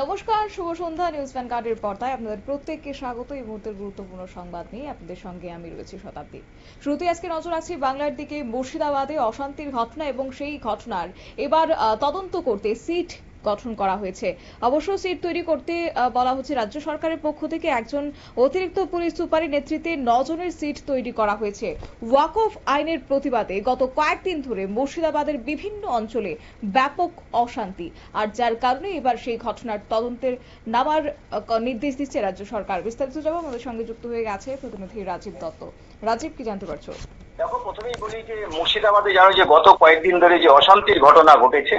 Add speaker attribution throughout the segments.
Speaker 1: নমস্কার, শুভ সন্ধ্যা, নিউজ ভ্যানগার্ডের পর্দায় আপনাদের প্রত্যেককে স্বাগত। এই মুহূর্তের গুরুত্বপূর্ণ সংবাদ নিয়ে আপনাদের সঙ্গে আমি রয়েছি শতাব্দী। শুরুতে আজকে নজর আছি বাংলার দিকে মুর্শিদাবাদে অশান্তির ঘটনা এবং সেই ঘটনার। এবার তদন্ত করতে সিট গঠন করা হয়েছে। অবশ্য সিট তৈরি করতে বলা হচ্ছে রাজ্য সরকারের পক্ষ থেকে একজন অতিরিক্ত পুলিশ সুপারের নেতৃত্বে নজনের সিট তৈরি করা হয়েছে। ওয়াকফ আইনের প্রতিবাদে গত কয়েকদিন ধরে মুর্শিদাবাদের বিভিন্ন অঞ্চলে ব্যাপক অশান্তি। আর যার কারণে এবার সেই ঘটনার তদন্তের নামার নির্দেশ দিচ্ছে রাজ্য সরকার। বিস্তারিত যাব আমাদের সঙ্গে যুক্ত হয়ে গেছে প্রতিনিধি রাজীব দত্ত। রাজীব, কি জানতে পারছ?
Speaker 2: দেখো, প্রথমেই বলি যে মুর্শিদাবাদে জানো যে গত কয়েকদিন ধরে যে অশান্তির ঘটনা ঘটেছে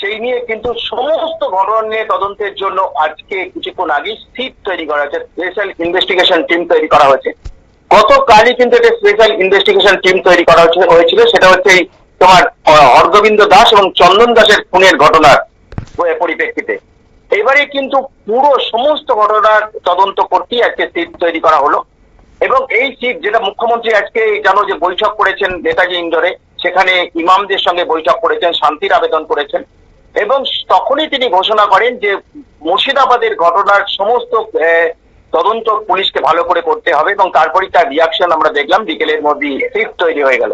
Speaker 2: সেই নিয়ে কিন্তু সমস্ত ঘটনা নিয়ে তদন্তের জন্য আজকে কিছুক্ষণ আগে সিট তৈরি করা হয়েছে স্পেশাল ইনভেস্টিগেশন টিম তৈরি করা হয়েছে। গতকালই কিন্তু একটা স্পেশাল ইনভেস্টিগেশন টিম তৈরি করা হয়েছিল সেটা হচ্ছে এই তোমার হরগোবিন্দ দাস এবং চন্দন দাসের খুনের ঘটনার পরিপ্রেক্ষিতে। এবারে কিন্তু পুরো সমস্ত ঘটনার তদন্ত করতেই আজকে সিট তৈরি করা হলো। এবং এই সিট যেটা মুখ্যমন্ত্রী আজকে জানো যে বৈঠক করেছেন নেতাজি ইন্দোরে, সেখানে ইমামদের সঙ্গে বৈঠক করেছেন, শান্তির আবেদন করেছেন। এবং তখনই তিনি ঘোষণা করেন যে মুর্শিদাবাদের ঘটনার সমস্ত তদন্ত পুলিশকে ভালো করে করতে হবে এবং তারপরেই তার রিয়াকশন আমরা দেখলাম বিকেলের মধ্যে সিট তৈরি হয়ে গেল।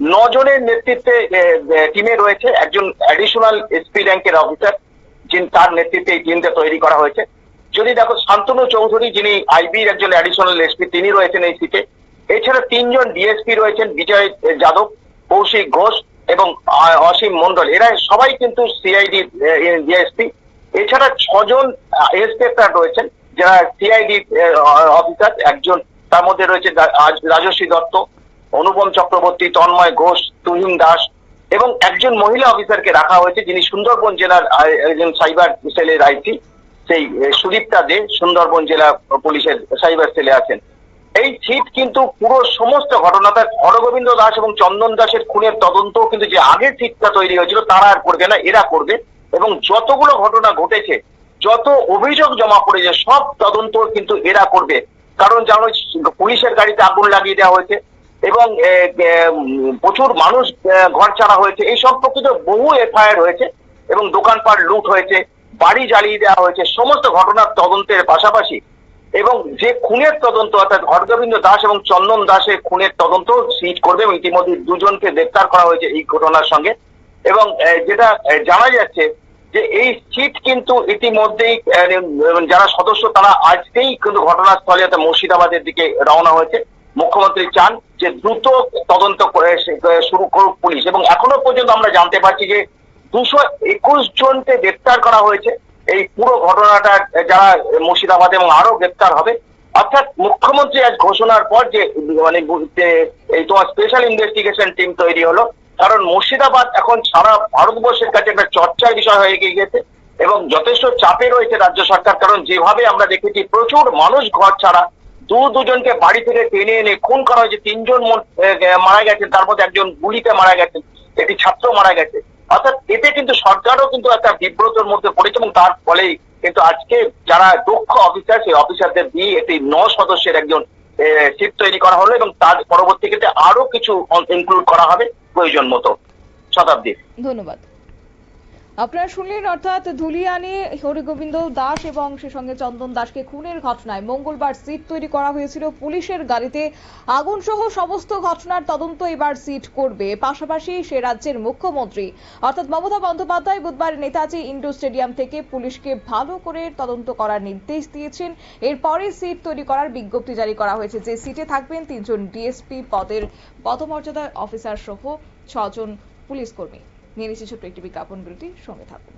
Speaker 2: নজনের নেতৃত্বে টিমে রয়েছে একজন অ্যাডিশনাল এসপি র্যাঙ্কের অফিসার যিনি তার নেতৃত্বে এই টিমটা তৈরি করা হয়েছে। যদি দেখো শান্তনু চৌধুরী, যিনি আইবির একজন অ্যাডিশনাল এসপি তিনি রয়েছেন এই সিটে এছাড়া তিনজন ডিএসপি রয়েছেন, বিজয় যাদব, কৌশিক ঘোষ এবং অসীম মন্ডল। এরা সবাই কিন্তু সিআইডি ডিএসপি এছাড়া ছজন ইন্সপেক্টর রয়েছেন, যারা সিআইডি অফিসার। একজন তার মধ্যে রয়েছে রাজস্বী দত্ত, অনুপম চক্রবর্তী, তন্ময় ঘোষ, তুহিন দাস এবং একজন মহিলা অফিসারকে রাখা হয়েছে, যিনি সুন্দরবন জেলার একজন সাইবার সেলের আইসি। সেই সুদীপ্তা দে সুন্দরবন জেলা পুলিশের সাইবার সেলে আছেন। এই সিট কিন্তু পুরো সমস্ত ঘটনাটা হরগোবিন্দ দাস এবং চন্দন দাসের খুনের তদন্ত কিন্তু যে আগের সিটটা তৈরি হয়েছিল, তারা আর করবে না, এরা করবে। এবং যতগুলো ঘটনা ঘটেছে, যত অভিযোগ জমা পড়েছে, সব তদন্ত কিন্তু এরা করবে। কারণ জানো পুলিশের গাড়িতে আগুন লাগিয়ে দেওয়া হয়েছে এবং প্রচুর মানুষ ঘর ছাড়া হয়েছে। এই সম্পর্কিত বহু এফআইআর হয়েছে এবং দোকানপাট লুট হয়েছে, বাড়ি জ্বালিয়ে দেওয়া হয়েছে, সমস্ত ঘটনার তদন্তের পাশাপাশি এবং যে খুনের তদন্ত, অর্থাৎ হরগোবিন্দ দাস এবং চন্দন দাসের খুনের তদন্ত সিট করবে এবং ইতিমধ্যে দুজনকে গ্রেপ্তার করা হয়েছে এই ঘটনার সঙ্গে। এবং যেটা জানা যাচ্ছে যে এই সিট কিন্তু ইতিমধ্যেই যারা সদস্য তারা আজকেই কিন্তু ঘটনাস্থলে অর্থাৎ মুর্শিদাবাদের দিকে রওনা হয়েছে। মুখ্যমন্ত্রী চান যে দ্রুত তদন্ত করে শুরু করুক পুলিশ। এবং এখনও পর্যন্ত আমরা জানতে পারছি যে দুশো একুশ জনকে গ্রেপ্তার করা হয়েছে। এই পুরো ঘটনাটা যারা মুর্শিদাবাদ এবং আরও গ্রেপ্তার হবে, অর্থাৎ মুখ্যমন্ত্রী আজ ঘোষণার পর যে মানে এই তোমার স্পেশাল ইনভেস্টিগেশন টিম তৈরি হলো, কারণ মুর্শিদাবাদ এখন সারা ভারতবর্ষের কাছে একটা চর্চার বিষয় হয়ে গিয়েছে এবং যথেষ্ট চাপে রয়েছে রাজ্য সরকার, কারণ যেভাবে আমরা দেখেছি প্রচুর মানুষ ঘর ছাড়া, দু দুজনকে বাড়ি থেকে টেনে এনে খুন করা হয়েছে, তিনজন মারা গেছেন, তার মধ্যে একজন গুলিতে মারা গেছেন, একটি ছাত্র মারা গেছে। অর্থাৎ এতে কিন্তু সরকারও কিন্তু একটা বিব্রতর মধ্যে পড়েছে এবং তার ফলেই কিন্তু আজকে যারা দক্ষ অফিসার, সেই অফিসারদের দিয়ে একটি ন সদস্যের একজন সিট তৈরি করা হলো এবং তার পরবর্তী ক্ষেত্রে আরও কিছু ইনক্লুড করা হবে প্রয়োজন মতো শতাব্দীর।
Speaker 1: ধন্যবাদ। আপনারা শুনলেন অর্থাৎ ধুলিয়ানে, হরিগোবিন্দ দাস এবং সে সঙ্গে চন্দন দাসকে খুনের ঘটনায় মঙ্গলবার সিট তৈরি করা হয়েছিল পুলিশের গাড়িতে। আগুন সহ সমস্ত ঘটনার তদন্ত এবার সিট করবে। পাশাপাশি সে রাজ্যের মুখ্যমন্ত্রী। অর্থাৎ মমতা বন্দ্যোপাধ্যায় বুধবার নেতাজি ইন্ডোর স্টেডিয়াম থেকে পুলিশকে ভালো করে তদন্ত করার নির্দেশ দিয়েছেন। এরপরে সিট তৈরি করার বিজ্ঞপ্তি জারি করা হয়েছে যে সিটে থাকবেন তিনজন ডিএসপি পদের পদমর্যাদার অফিসার সহ ছজন পুলিশ কর্মী। নিয়ে নিচ্ছি ছোট্ট একটি বিজ্ঞাপন সঙ্গে থাকুন।